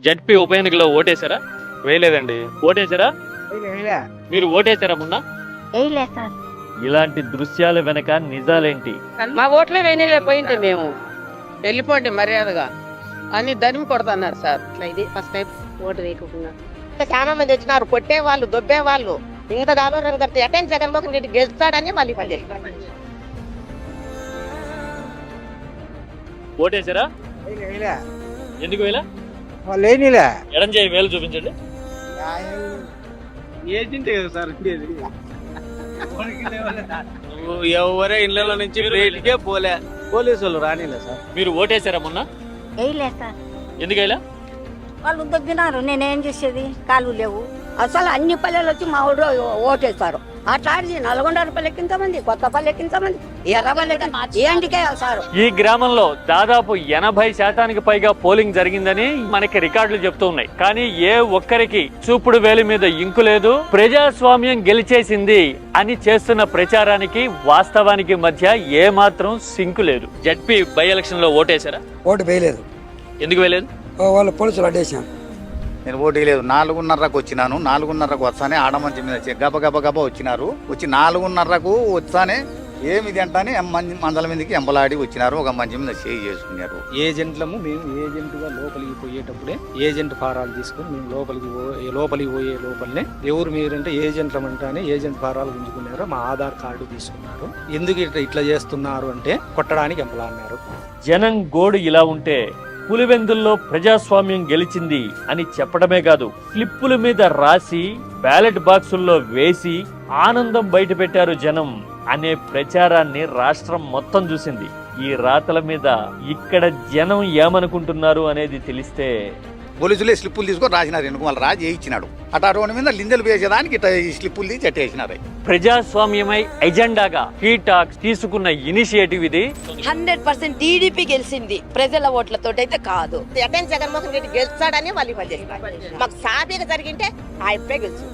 ZP ఉప ఎన్నికలో ఓటేశారా? వేయలేదండి. ఓటేశారా? మీరు ఓటేశారా మొన్న? ఇలాంటి దృశ్యాల వెనక నిజాలేంటి? మా ఓట్లే వేయలే పోయింటే మేము. వెళ్ళిపోండి మర్యాదగా. అని దరిమి కొడుతున్నారు సార్. ఇట్లా ఇది ఫస్ట్ టైం ఓటు వేయకుండా. చాలా మంది వచ్చినారు కొట్టే వాళ్ళు దొబ్బే వాళ్ళు ఇంత దాలోరం కడితే ఎటెన్ జగన్మోహన్ రెడ్డి గెలుస్తాడని మళ్ళీ పని ఓటేశారా? ఎందుకు వేలా ఏనీలే ఎడం చేయి వేలు చూపించండి. ఏజెంట్ కదా సార్ ఉండేది. నువ్వు ఎవరే ఇళ్ళ నుంచి బయటికే పోలే. పోలీసు వాళ్ళు రానిలే సార్. మీరు ఓటేశారా మొన్న? వేయలే సార్. ఎందుకు వేలా వాళ్ళు దొబ్బినారు నేనేం చేసేది? కాలు లేవు. అసలు అన్ని పల్లెలు వచ్చి మా ఊళ్ళో ఓటేస్తారు అట్లాంటిది నల్గొండ పల్లెకి ఇంతమంది కొత్త పల్లెకి ఇంతమంది ఎర్ర పల్లెకి ఏంటికే సార్? ఈ గ్రామంలో దాదాపు ఎనభై శాతానికి పైగా పోలింగ్ జరిగిందని మనకి రికార్డులు చెప్తూ ఉన్నాయి కానీ ఏ ఒక్కరికి చూపుడు వేలి మీద ఇంకు లేదు. ప్రజాస్వామ్యం గెలిచేసింది అని చేస్తున్న ప్రచారానికి వాస్తవానికి మధ్య ఏ మాత్రం సింకు లేదు. జడ్పీ బై ఎలక్షన్లో ఓటేశారా? ఓటు వేయలేదు. ఎందుకు వేయలేదు? వాళ్ళు పోలీసులు అడ్డేసాం నేను ఓటు లేదు నాలుగున్నరకు వచ్చినాను. నాలుగున్నరకు వస్తానే ఆడమంచి మీద వచ్చి. గబ గబ గబ వచ్చినారు. వచ్చి నాలుగున్నరకు వస్తానే ఏమిది అంటానే మంచి మందల మీదకి ఎంబలాడి వచ్చినారు. ఒక మంచి మీద చేయి చేసుకున్నారు. ఏజెంట్లము మేము ఏజెంట్గా లోపలికి పోయేటప్పుడే ఏజెంట్ ఫారాలు తీసుకొని మేము లోపలికి పో- లోపలికి పోయే లోపలనే ఎవరు మీరంటే ఏజెంట్లం అంటానే ఏజెంట్ ఫారాలు గుంజుకున్నారు. మా ఆధార్ కార్డు తీసుకున్నారు. ఎందుకు ఇట్లా ఇట్లా చేస్తున్నారు అంటే కొట్టడానికి ఎంపలా అన్నారు. జనం గోడు ఇలా ఉంటే పులివెందుల్లో ప్రజాస్వామ్యం గెలిచింది అని చెప్పడమే కాదు క్లిప్పుల మీద రాసి బ్యాలెట్ బాక్సుల్లో వేసి ఆనందం బయటపెట్టారు జనం అనే ప్రచారాన్ని రాష్ట్రం మొత్తం చూసింది. ఈ రాతల మీద ఇక్కడ జనం ఏమనుకుంటున్నారు అనేది తెలిస్తే పోలీసులే స్లిప్పులు తీసుకొని రాసినారు. ఎందుకు వాళ్ళు రాజు ఇచ్చినాడు. అటు అటువంటి మీద లిందెలు వేసేదానికి ఇట్లా ఈ స్లిప్పులు తీసి అట్టేసినారు ప్రజాస్వామ్యమై ఎజెండాగా టాక్స్ తీసుకున్న ఇనిషియేటివ్ ఇది. హండ్రెడ్ పర్సెంట్ టీడీపీ గెలిచింది. ప్రజల ఓట్లతో అయితే కాదు. ఎటెన్ జగన్మోహన్ రెడ్డి గెలుస్తాడని మళ్ళీ పని మాకు సాబీగా జరిగింటే ఆ ఇప్పుడే గెలుచు